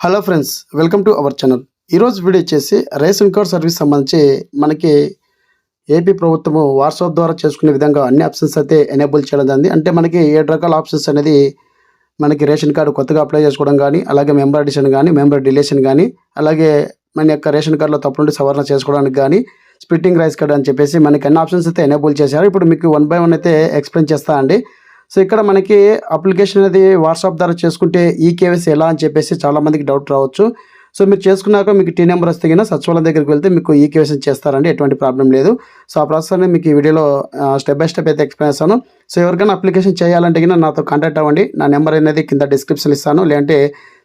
Hello friends welcome to our channel. ఈరోజు video వచ్చేసి ration card service సంబంధించి మనకి ఏపీ ప్రభుత్వము వాట్సాప్ ద్వారా చేసుకునే విధంగా అన్ని ఆప్షన్స్ అయితే ఎనేబుల్ చేయడం జరిగింది. అంటే మనకి ఏడు రకాల ఆప్షన్స్ అనేది మనకి రేషన్ కార్డు కొత్తగా అప్లై చేసుకోవడం కానీ అలాగే మెంబర్ అడిషన్ కానీ మెంబర్ డిలేషన్ కానీ అలాగే మన యొక్క రేషన్ కార్డులో తప్పులుండి సవరణ చేసుకోవడానికి కానీ స్ప్లిట్టింగ్ రైస్ కార్డ్ అని చెప్పేసి మనకి అన్ని ఆప్షన్స్ అయితే ఎనేబుల్ చేశారు. ఇప్పుడు మీకు వన్ బై వన్ అయితే ఎక్స్ప్లెయిన్ చేస్తా అండి. సో ఇక్కడ మనకి అప్లికేషన్ అనేది వాట్సాప్ ద్వారా చేసుకుంటే ఈ కేవైసీ ఎలా అని చెప్పేసి చాలామందికి డౌట్ రావచ్చు. సో మీరు చేసుకున్నాక మీకు టీ నెంబర్ వస్తే కింద సచివాలయం దగ్గరికి వెళ్తే మీకు ఈ కేవైసీ చేస్తారండి ఎటువంటి ప్రాబ్లం లేదు. సో ఆ ప్రాసెస్ అనేది మీకు ఈ వీడియోలో స్టెప్ బై స్టెప్ అయితే ఎక్స్ప్లెయిన్ చేస్తాను. సో ఎవరికైనా అప్లికేషన్ చేయాలంటే కింద నాతో కాంటాక్ట్ అవ్వండి. నా నెంబర్ అనేది కింద డిస్క్రిప్షన్ ఇస్తాను. లేదంటే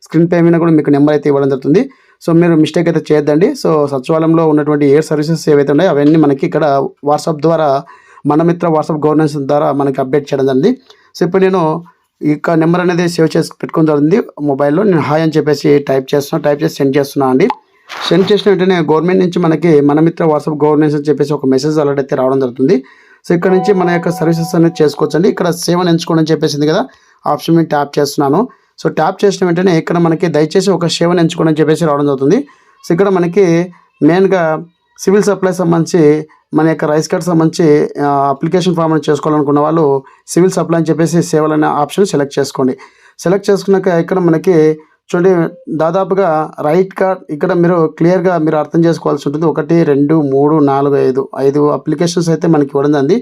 స్క్రీన్ పే మీద కూడా మీకు నెంబర్ అయితే ఇవ్వడం జరుగుతుంది. సో మీరు మిస్టేక్ అయితే చేయొద్దండి. సో సచివాలయంలో ఉన్నటువంటి ఏ సర్వీసెస్ ఏవైతే ఉన్నాయో అవన్నీ మనకి ఇక్కడ వాట్సాప్ ద్వారా మన మిత్ర వాట్సాప్ గవర్నెన్స్ ద్వారా మనకి అప్డేట్ చేయడం జరిగింది. సో ఇప్పుడు నేను ఈ నెంబర్ అనేది సేవ్ చేసి పెట్టుకుని జరిగింది మొబైల్లో. నేను హాయ్ అని చెప్పేసి టైప్ చేస్తున్నాను టైప్ చేసి సెండ్ చేస్తున్నా అండి. సెండ్ చేసిన వెంటనే గవర్నమెంట్ నుంచి మనకి మన మిత్ర వాట్సాప్ గవర్నెన్స్ అని చెప్పేసి ఒక మెసేజ్ అలర్ట్ అయితే రావడం జరుగుతుంది. సో ఇక్కడ నుంచి మన యొక్క సర్వీసెస్ అనేది చేసుకోవచ్చు అండి ఇక్కడ సేవ్ అని ఎంచుకోండి అని చెప్పేసింది కదా ఆప్షన్ మీద ట్యాప్ చేస్తున్నాను. సో ట్యాప్ చేసిన వెంటనే ఇక్కడ మనకి దయచేసి ఒక సేవను ఎంచుకోండి అని చెప్పేసి రావడం జరుగుతుంది. సో ఇక్కడ మనకి మెయిన్గా సివిల్ సప్లై సంబంధించి మన యొక్క రైస్ కార్డ్ సంబంధించి అప్లికేషన్ ఫామ్ చేసుకోవాలనుకున్న వాళ్ళు సివిల్ సప్లై అని చెప్పేసి సేవలు అనే ఆప్షన్ సెలెక్ట్ చేసుకోండి. సెలెక్ట్ చేసుకున్నాక ఇక్కడ మనకి చూడండి దాదాపుగా రైట్ కార్డ్ ఇక్కడ మీరు క్లియర్గా మీరు అర్థం చేసుకోవాల్సి ఉంటుంది. ఒకటి రెండు మూడు నాలుగు ఐదు ఐదు అప్లికేషన్స్ అయితే మనకి ఇవ్వడం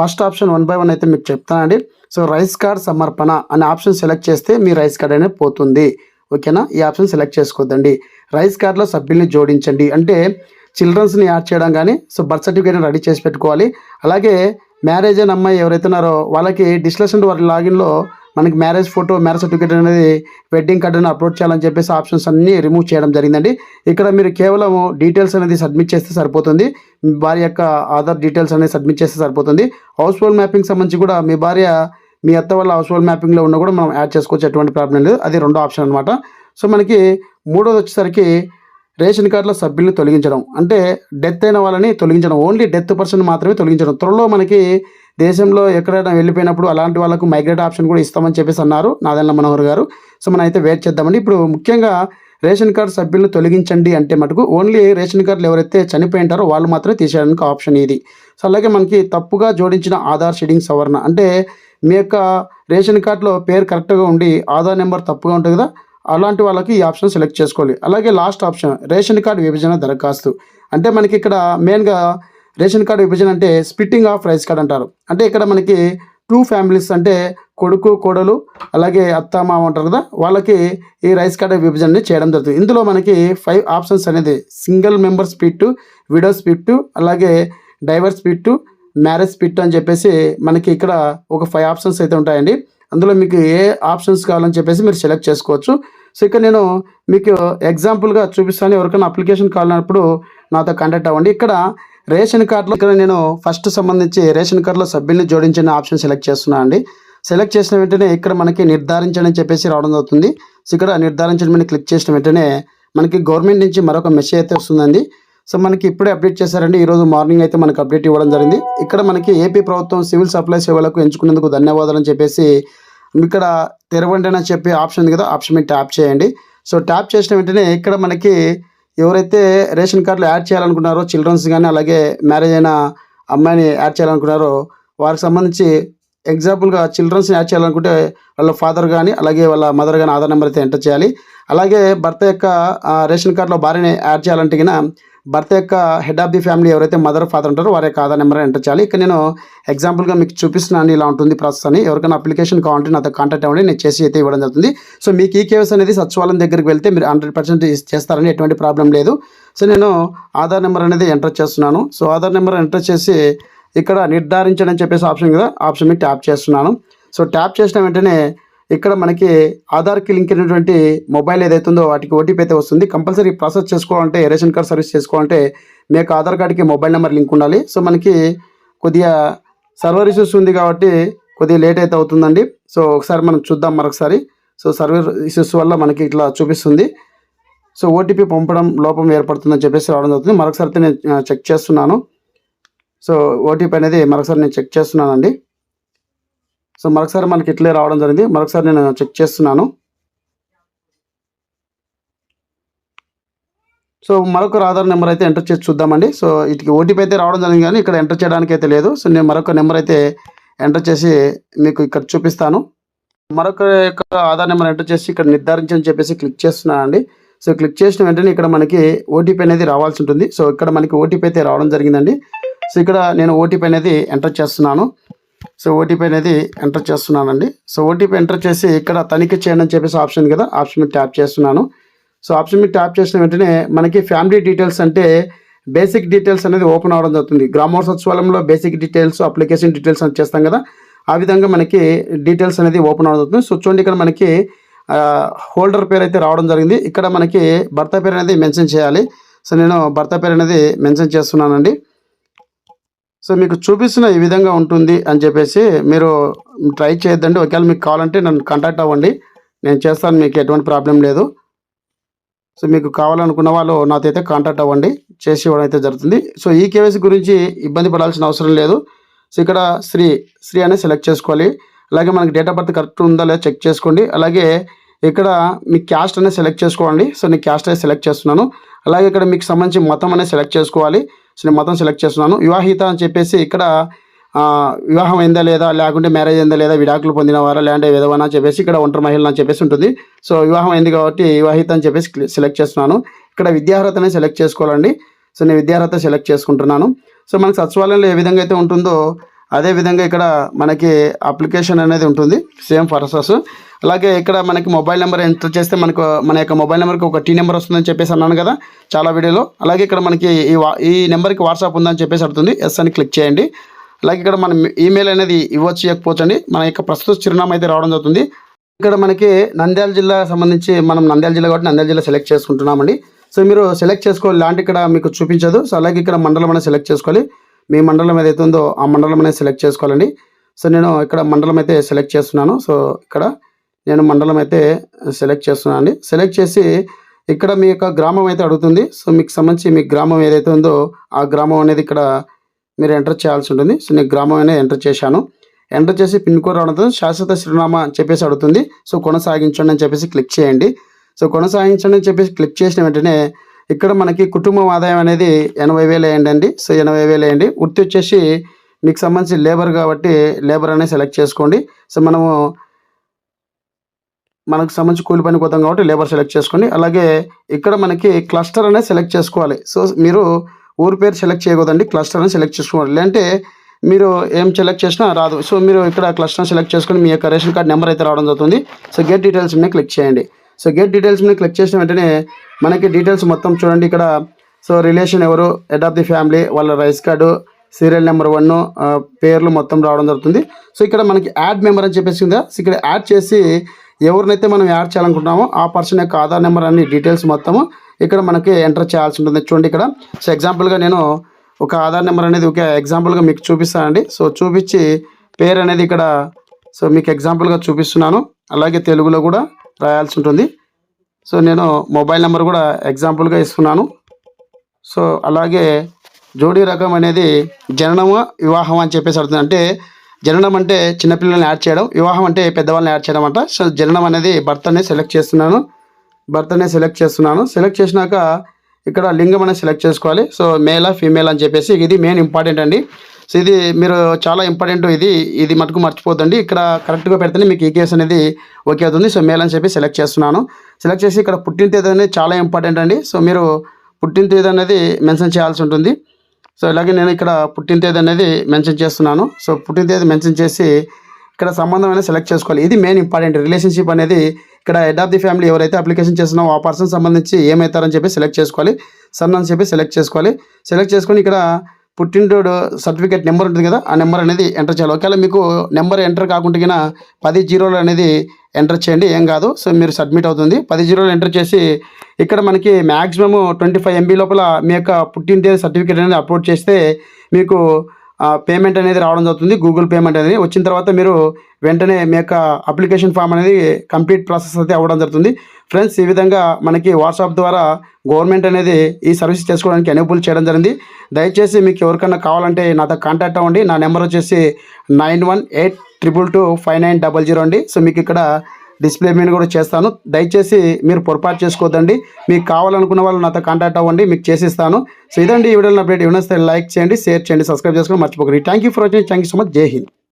first option one by one అయితే మీకు చెప్తానండి సో రైస్ కార్డ్ సమర్పణ అనే ఆప్షన్ సెలెక్ట్ చేస్తే మీ రైస్ కార్డ్ అనేది పోతుంది. ఓకేనా? ఈ ఆప్షన్ సెలెక్ట్ చేసుకోవద్దండి. రైస్ కార్డ్లో సభ్యుల్ని జోడించండి. అంటే చిల్డ్రన్స్ని యాడ్ చేయడం కానీ సో బర్త్ సర్టిఫికేట్ని రెడీ చేసి పెట్టుకోవాలి. అలాగే మ్యారేజ్ అయిన అమ్మాయి ఎవరైతే ఉన్నారో వాళ్ళకి డిస్లెషన్ వారి లాగిన్లో మనకి మ్యారేజ్ ఫోటో మ్యారేజ్ సర్టిఫికేట్ అనేది వెడ్డింగ్ కార్డ్ అని అప్లోడ్ చేయాలని చెప్పేసి ఆప్షన్స్ అన్నీ రిమూవ్ చేయడం జరిగిందండి. ఇక్కడ మీరు కేవలం డీటెయిల్స్ అనేది సబ్మిట్ చేస్తే సరిపోతుంది. మీ భార్య యొక్క ఆధార్ డీటెయిల్స్ అనేది సబ్మిట్ చేస్తే సరిపోతుంది. హౌస్ హోల్డ్ మ్యాపింగ్ సంబంధించి కూడా మీ భార్య మీ అత్త వల్ల హౌస్ హోల్డ్ మ్యాపింగ్లో ఉన్న కూడా మనం యాడ్ చేసుకోవచ్చు ఎటువంటి ప్రాబ్లం లేదు. అది రెండో ఆప్షన్ అనమాట సో మనకి మూడోది వచ్చేసరికి రేషన్ కార్డులో సభ్యుల్ని తొలగించడం. అంటే డెత్ అయిన వాళ్ళని తొలగించడం. ఓన్లీ డెత్ పర్సన్ మాత్రమే తొలగించడం. త్వరలో మనకి దేశంలో ఎక్కడైనా వెళ్ళిపోయినప్పుడు అలాంటి వాళ్ళకు మైగ్రేట్ ఆప్షన్ కూడా ఇస్తామని చెప్పేసి అన్నారు నాదెల్ల మనోహర్ గారు. సో మనం అయితే వెయిట్ చేద్దామండి. ఇప్పుడు ముఖ్యంగా రేషన్ కార్డు సభ్యులను తొలగించండి అంటే మటుకు ఓన్లీ రేషన్ కార్డులు ఎవరైతే చనిపోయింటారో వాళ్ళు మాత్రమే తీసేయడానికి ఆప్షన్ ఇది. సో అలాగే మనకి తప్పుగా జోడించిన ఆధార్ షెడింగ్ సవరణ. అంటే మీ యొక్క రేషన్ కార్డులో పేరు కరెక్ట్గా ఉండి ఆధార్ నెంబర్ తప్పుగా ఉంటుంది కదా అలాంటి వాళ్ళకి ఈ ఆప్షన్ సెలెక్ట్ చేసుకోవాలి. అలాగే లాస్ట్ ఆప్షన్ రేషన్ కార్డు విభజన దరఖాస్తు. అంటే మనకి ఇక్కడ మెయిన్గా రేషన్ కార్డు విభజన అంటే స్ప్లిట్టింగ్ ఆఫ్ రైస్ కార్డ్ అంటారు. అంటే ఇక్కడ మనకి టూ ఫ్యామిలీస్ అంటే కొడుకు కోడలు అలాగే అత్త మామ ఉంటారు కదా వాళ్ళకి ఈ రైస్ కార్డు విభజనని చేయడం జరుగుతుంది. ఇందులో మనకి ఫైవ్ ఆప్షన్స్ అనేది single member split widow split అలాగే డైవర్స్ స్పిట్ మ్యారేజ్ స్పిట్ అని చెప్పేసి మనకి ఇక్కడ ఒక ఫైవ్ ఆప్షన్స్ అయితే ఉంటాయండి. అందులో మీకు ఏ ఆప్షన్స్ కావాలని చెప్పేసి మీరు సెలెక్ట్ చేసుకోవచ్చు. సో ఇక్కడ నేను మీకు ఎగ్జాంపుల్గా చూపిస్తాను. ఎవరికైనా అప్లికేషన్ కావాలన్నప్పుడు నాతో కాంటాక్ట్ అవ్వండి. ఇక్కడ రేషన్ కార్డులో ఇక్కడ నేను ఫస్ట్ సంబంధించి రేషన్ కార్డులో సభ్యుల్ని జోడించిన ఆప్షన్ సెలెక్ట్ చేస్తున్నాను అండి. సెలెక్ట్ చేసిన వెంటనే ఇక్కడ మనకి నిర్ధారించడం చెప్పేసి రావడం అవుతుంది సో ఇక్కడ నిర్ధారించడం మీద క్లిక్ చేసిన వెంటనే మనకి గవర్నమెంట్ నుంచి మరొక మెసేజ్ అయితే వస్తుందండి. సో మనకి ఇప్పుడే అప్డేట్ చేశారండి. ఈరోజు మార్నింగ్ అయితే మనకి అప్డేట్ ఇవ్వడం జరిగింది. ఇక్కడ మనకి ఏపీ ప్రభుత్వం సివిల్ సప్లై సేవలకు ఎంచుకున్నందుకు ధన్యవాదాలు అని చెప్పేసి ఇక్కడ తెరవండి అని చెప్పి ఆప్షన్ ఉంది కదా ఆప్షన్ మీద ట్యాప్ చేయండి. సో ట్యాప్ చేసిన వెంటనే ఇక్కడ మనకి ఎవరైతే రేషన్ కార్డులో యాడ్ చేయాలనుకున్నారో చిల్డ్రన్స్ కానీ అలాగే మ్యారేజ్ అయిన అమ్మాయిని యాడ్ చేయాలనుకున్నారో వారికి సంబంధించి ఎగ్జాంపుల్గా చిల్డ్రన్స్ని యాడ్ చేయాలనుకుంటే వాళ్ళ ఫాదర్ కానీ అలాగే వాళ్ళ మదర్ కానీ ఆధార్ నెంబర్ అయితే ఎంటర్ చేయాలి. అలాగే భర్త యొక్క రేషన్ కార్డులో భార్యని యాడ్ చేయాలంటే కన్నా భర్త యొక్క హెడ్ ఆఫ్ ది ఫ్యామిలీ ఎవరైతే మదర్ ఫాదర్ ఉంటారో వారి యొక్క ఆధార్ నెంబర్ ఎంటర్ చేయాలి. ఇక్కడ నేను ఎగ్జాంపుల్గా మీకు చూపిస్తున్నాను ఇలా ఉంటుంది ప్రాసెస్ అని. ఎవరికైనా అప్లికేషన్ కావాలంటే నాతో కాంటాక్ట్ అవ్వండి నేను చేసి అయితే ఇవ్వడం జరుగుతుంది. సో మీకు ఈ కేవైసీ అనేది సచివాలయం దగ్గరికి వెళ్తే మీరు హండ్రెడ్ పర్సెంట్ చేస్తారని ఎటువంటి ప్రాబ్లం లేదు. సో నేను ఆధార్ నెంబర్ అనేది ఎంటర్ చేస్తున్నాను. సో ఆధార్ నెంబర్ ఎంటర్ చేసి ఇక్కడ నిర్ధారించండి అని చెప్పేసి ఆప్షన్ కదా. ఆప్షన్ మీద ట్యాప్ చేస్తున్నాను. సో ట్యాప్ చేసిన వెంటనే ఇక్కడ మనకి ఆధార్కి లింక్ అయినటువంటి మొబైల్ ఏదైతే ఉందో వాటికి ఓటీపీ అయితే వస్తుంది. కంపల్సరీ ప్రాసెస్ చేసుకోవాలంటే రేషన్ కార్డ్ సర్వీస్ చేసుకోవాలంటే మీ యొక్క ఆధార్ కార్డ్కి మొబైల్ నెంబర్ లింక్ ఉండాలి. సో మనకి కొద్దిగా సర్వర్ ఇష్యూస్ ఉంది కాబట్టి కొద్దిగా లేట్ అయితే అవుతుందండి. సో ఒకసారి మనం చూద్దాం మరొకసారి. సో సర్వర్ ఇష్యూస్ వల్ల మనకి ఇట్లా చూపిస్తుంది. సో ఓటీపీ పంపడం లోపం ఏర్పడుతుందని చెప్పేసి రావడం జరుగుతుంది. మరొకసారి అయితే నేను చెక్ చేస్తున్నాను. సో ఓటీపీ అనేది మరొకసారి నేను చెక్ చేస్తున్నానండి. సో మరొకసారి మనకి ఇట్లే రావడం జరిగింది. మరొకసారి నేను చెక్ చేస్తున్నాను. సో మరొక ఆధార్ నెంబర్ అయితే ఎంటర్ చేసి చూద్దామండి. సో వీటికి ఓటీపీ అయితే రావడం జరిగింది కానీ ఇక్కడ ఎంటర్ చేయడానికి అయితే లేదు. సో నేను మరొక నెంబర్ అయితే ఎంటర్ చేసి మీకు ఇక్కడ చూపిస్తాను. మరొక యొక్క ఆధార్ నెంబర్ ఎంటర్ చేసి ఇక్కడ నిర్ధారించని చెప్పేసి క్లిక్ చేస్తున్నానండి. సో క్లిక్ చేసిన వెంటనే ఇక్కడ మనకి ఓటీపీ అనేది రావాల్సి ఉంటుంది. సో ఇక్కడ మనకి ఓటీపీ అయితే రావడం జరిగిందండి. సో ఇక్కడ నేను ఓటీపీ అనేది ఎంటర్ చేస్తున్నాను. సో ఓటీపీ అనేది ఎంటర్ చేస్తున్నానండి. సో ఓటీపీ ఎంటర్ చేసి ఇక్కడ తనిఖీ చేయండి అని చెప్పేసి ఆప్షన్ కదా ఆప్షన్ మీద ట్యాప్ చేస్తున్నాను. సో ఆప్షన్ మీద ట్యాప్ చేసిన వెంటనే మనకి ఫ్యామిలీ డీటెయిల్స్ అంటే బేసిక్ డీటెయిల్స్ అనేది ఓపెన్ అవడం జరుగుతుంది. గ్రామోత్సవాలంలో బేసిక్ డీటెయిల్స్ అప్లికేషన్ డీటెయిల్స్ అని చేస్తాం కదా ఆ విధంగా మనకి డీటెయిల్స్ అనేది ఓపెన్ అవడం జరుగుతుంది. సో చూడండి ఇక్కడ మనకి హోల్డర్ పేరు అయితే రావడం జరిగింది. ఇక్కడ మనకి భర్త పేరు అనేది మెన్షన్ చేయాలి. సో నేను భర్త పేరు అనేది మెన్షన్ చేస్తున్నానండి. సో మీకు చూపిస్తున్న ఈ విధంగా ఉంటుంది అని చెప్పేసి మీరు ట్రై చేయొద్దండి. ఒకవేళ మీకు కావాలంటే నన్ను కాంటాక్ట్ అవ్వండి. నేను చేస్తాను మీకు ఎటువంటి ప్రాబ్లం లేదు. సో మీకు కావాలనుకున్న వాళ్ళు నాతో అయితే కాంటాక్ట్ అవ్వండి. చేసి ఇవ్వడం అయితే జరుగుతుంది. సో ఈ కేవైసీ గురించి ఇబ్బంది పడాల్సిన అవసరం లేదు. సో ఇక్కడ శ్రీ శ్రీ అనేది సెలెక్ట్ చేసుకోవాలి. అలాగే మనకి డేట్ ఆఫ్ బర్త్ కరెక్ట్ ఉందా లేదా చెక్ చేసుకోండి. అలాగే ఇక్కడ మీ క్యాస్ట్ అనేది సెలెక్ట్ చేసుకోండి. సో నేను క్యాస్ట్ అనేది సెలెక్ట్ చేస్తున్నాను. అలాగే ఇక్కడ మీకు సంబంధించి మతం అనేది సెలెక్ట్ చేసుకోవాలి. సో నేను మతం సెలెక్ట్ చేస్తున్నాను. వివాహిత అని చెప్పేసి ఇక్కడ వివాహం అయిందా లేదా లేకుంటే మ్యారేజ్ అయిందా లేదా విడాకులు పొందినవారా లేదంటే విధవనా అని చెప్పేసి ఇక్కడ ఒంటరి మహిళ అని చెప్పేసి ఉంటుంది. సో వివాహం అయింది కాబట్టి వివాహిత అని చెప్పేసి సెలెక్ట్ చేస్తున్నాను. ఇక్కడ విద్యార్హతనే సెలెక్ట్ చేసుకోవాలండి. సో నేను విద్యార్హత సెలెక్ట్ చేసుకుంటున్నాను. సో మనకు సచివాలయంలో ఏ విధంగా అయితే ఉంటుందో అదే విధంగా ఇక్కడ మనకి అప్లికేషన్ అనేది ఉంటుంది సేమ్ ప్రాసెస్ అలాగే ఇక్కడ మనకి మొబైల్ నెంబర్ ఎంటర్ చేస్తే మనకు మన యొక్క మొబైల్ నెంబర్కి ఒక టీ నెంబర్ వస్తుందని చెప్పేసి అన్నాను కదా చాలా వీడియోలో. అలాగే ఇక్కడ మనకి ఈ వా ఈ నెంబర్కి వాట్సాప్ ఉందని చెప్పేసి అడుగుతుంది ఎస్ అని క్లిక్ చేయండి. అలాగే ఇక్కడ మనం ఈమెయిల్ అనేది ఇవ్వచ్చు ఇవ్వకపోవచ్చండి. మన యొక్క ప్రస్తుత చిరునామా అయితే రావడం జరుగుతుంది. ఇక్కడ మనకి నంద్యాల జిల్లా సంబంధించి మనం నంద్యాల జిల్లా కాబట్టి నంద్యాల జిల్లా సెలెక్ట్ చేసుకుంటున్నామండి. సో మీరు సెలెక్ట్ చేసుకోవాలి లాంటి ఇక్కడ మీకు చూపించదు. సో అలాగే ఇక్కడ మండలం అనేది సెలెక్ట్ చేసుకోవాలి. మీ మండలం ఏదైతే ఉందో ఆ మండలం అనేది సెలెక్ట్ చేసుకోవాలండి. సో నేను ఇక్కడ మండలం అయితే సెలెక్ట్ చేస్తున్నాను. సో ఇక్కడ నేను మండలం అయితే సెలెక్ట్ చేస్తున్నాను అండి. సెలెక్ట్ చేసి ఇక్కడ మీ యొక్క గ్రామం అయితే అడుగుతుంది. సో మీకు సంబంధించి మీ గ్రామం ఏదైతే ఉందో ఆ గ్రామం అనేది ఇక్కడ మీరు ఎంటర్ చేయాల్సి ఉంటుంది. సో నేను గ్రామం అనేది ఎంటర్ చేశాను. ఎంటర్ చేసి పిన్ కోడ్ రావడంతో శాశ్వత చిరునామా అని చెప్పేసి అడుగుతుంది. సో కొనసాగించండి అని చెప్పేసి క్లిక్ చేయండి. సో కొనసాగించండి అని చెప్పేసి క్లిక్ చేసిన వెంటనే ఇక్కడ మనకి కుటుంబం ఆదాయం అనేది ఎనభై వేలు వేయండి సో ఎనభై వేలు వేయండి. వృత్తి వచ్చేసి మీకు సంబంధించి లేబర్ కాబట్టి లేబర్ అనేది సెలెక్ట్ చేసుకోండి. సో మనము మనకు సంబంధించి కూలి పని పోతాం కాబట్టి లేబర్ సెలెక్ట్ చేసుకోండి. అలాగే ఇక్కడ మనకి క్లస్టర్ అనేది సెలెక్ట్ చేసుకోవాలి. సో మీరు ఊరి పేరు సెలెక్ట్ చేయకూడదండి. క్లస్టర్ అని సెలెక్ట్ చేసుకోవాలి. లేదంటే మీరు ఏం సెలెక్ట్ చేసినా రాదు. సో మీరు ఇక్కడ క్లస్టర్ సెలెక్ట్ చేసుకొని మీ యొక్క రేషన్ కార్డ్ నెంబర్ అయితే రావడం జరుగుతుంది. సో గెట్ డీటెయిల్స్ మీద క్లిక్ చేయండి. సో గెట్ డీటెయిల్స్ మీద క్లిక్ చేసిన వెంటనే మనకి డీటెయిల్స్ మొత్తం చూడండి. ఇక్కడ సో రిలేషన్ ఎవరు హెడ్ ఆఫ్ ది ఫ్యామిలీ వాళ్ళ rice card serial number one పేర్లు మొత్తం రావడం జరుగుతుంది. సో ఇక్కడ మనకి యాడ్ మెంబర్ అని చెప్పేసి కదా. ఇక్కడ యాడ్ చేసి ఎవరినైతే మనం యాడ్ చేయాలనుకుంటున్నామో ఆ పర్సన్ యొక్క ఆధార్ నెంబర్ అన్ని డీటెయిల్స్ మొత్తము ఇక్కడ మనకి ఎంటర్ చేయాల్సి ఉంటుంది. చూడండి ఇక్కడ. సో ఎగ్జాంపుల్గా నేను ఒక ఆధార్ నెంబర్ అనేది ఒక ఎగ్జాంపుల్గా మీకు చూపిస్తానండి. సో చూపించి పేరు అనేది ఇక్కడ సో మీకు ఎగ్జాంపుల్గా చూపిస్తున్నాను. అలాగే తెలుగులో కూడా రాయాల్సి ఉంటుంది. సో నేను మొబైల్ నెంబర్ కూడా ఎగ్జాంపుల్గా ఇస్తున్నాను. సో అలాగే జోడీ రకం అనేది జననము వివాహం అని చెప్పేసి అడుగుతుంది అంటే జననం అంటే చిన్నపిల్లల్ని యాడ్ చేయడం వివాహం అంటే పెద్దవాళ్ళని యాడ్ చేయడం అంట. సో జననం అనేది భర్తనే సెలెక్ట్ చేస్తున్నాను. భర్తనే సెలెక్ట్ చేస్తున్నాను. సెలెక్ట్ చేసినాక ఇక్కడ లింగం అనేది సెలెక్ట్ చేసుకోవాలి. సో మేలా ఫీమేల్ అని చెప్పేసి ఇది మెయిన్ ఇంపార్టెంట్ అండి. సో ఇది మీరు చాలా ఇంపార్టెంట్ ఇది ఇది మటుకు మర్చిపోద్దండి. ఇక్కడ కరెక్ట్గా పెడితేనే మీకు ఈ కేసు అనేది ఓకే అవుతుంది. సో మేల్ అని చెప్పి సెలెక్ట్ చేస్తున్నాను. సెలెక్ట్ చేసి ఇక్కడ పుట్టిన తేదీ అనేది చాలా ఇంపార్టెంట్ అండి. సో మీరు పుట్టిన తేదీ అనేది మెన్షన్ చేయాల్సి ఉంటుంది. సో ఇలాగే నేను ఇక్కడ పుట్టిన తేదీ అనేది మెన్షన్ చేస్తున్నాను. సో పుట్టిన తేదీ మెన్షన్ చేసి ఇక్కడ సంబంధం అనేది సెలెక్ట్ చేసుకోవాలి. ఇది మెయిన్ ఇంపార్టెంట్ రిలేషన్షిప్ అనేది ఇక్కడ హెడ్ ఆఫ్ ది ఫ్యామిలీ ఎవరైతే అప్లికేషన్ చేస్తున్నామో ఆ పర్సన్ సంబంధించి ఏమవుతారని చెప్పి సెలెక్ట్ చేసుకోవాలి. సన్ అని చెప్పి సెలెక్ట్ చేసుకోవాలి. సెలెక్ట్ చేసుకొని ఇక్కడ పుట్టినరోడు సర్టిఫికేట్ నెంబర్ ఉంటుంది కదా ఆ నెంబర్ అనేది ఎంటర్ చేయాలి. ఒకవేళ మీకు నెంబర్ ఎంటర్ కాకుండా పది జీరోలు అనేది ఎంటర్ చేయండి ఏం కాదు. సో మీరు సబ్మిట్ అవుతుంది. పది జీరోలు ఎంటర్ చేసి ఇక్కడ మనకి మ్యాక్సిమమ్ ట్వంటీ ఫైవ్ ఎంబీ లోపల మీ యొక్క పుట్టిన తేదీ సర్టిఫికేట్ అనేది అప్లోడ్ చేస్తే మీకు పేమెంట్ అనేది రావడం జరుగుతుంది. గూగుల్ పేమెంట్ అనేది. వచ్చిన తర్వాత మీరు వెంటనే మీ యొక్క అప్లికేషన్ ఫామ్ అనేది కంప్లీట్ ప్రాసెస్ అయితే అవ్వడం జరుగుతుంది. ఫ్రెండ్స్ ఈ విధంగా మనకి వాట్సాప్ ద్వారా గవర్నమెంట్ అనేది ఈ సర్వీస్ చేసుకోవడానికి ఎనేబుల్ చేయడం జరిగింది. దయచేసి మీకు ఎవరికైనా కావాలంటే నాతో కాంటాక్ట్ అవ్వండి. నా నెంబర్ వచ్చేసి nine one eight triple two five nine double zero అండి. సో మీకు ఇక్కడ డిస్ప్లే మీద కూడా చేస్తాను. దయచేసి మీరు పొరపాటు చేసుకోవద్దండి మీకు కావాలనుకున్న వాళ్ళు నాతో కాంటాక్ట్ అవ్వండి. మీకు చేసిస్తాను. సో ఇదండి ఈ వీడియోలో అప్డేట్. ఏమైనా లైక్ చేయండి షేర్ చేయండి సబ్స్క్రైబ్ చేసుకోండి. మర్చిపోకండి. Thank you for watching thank you so much జై హింద్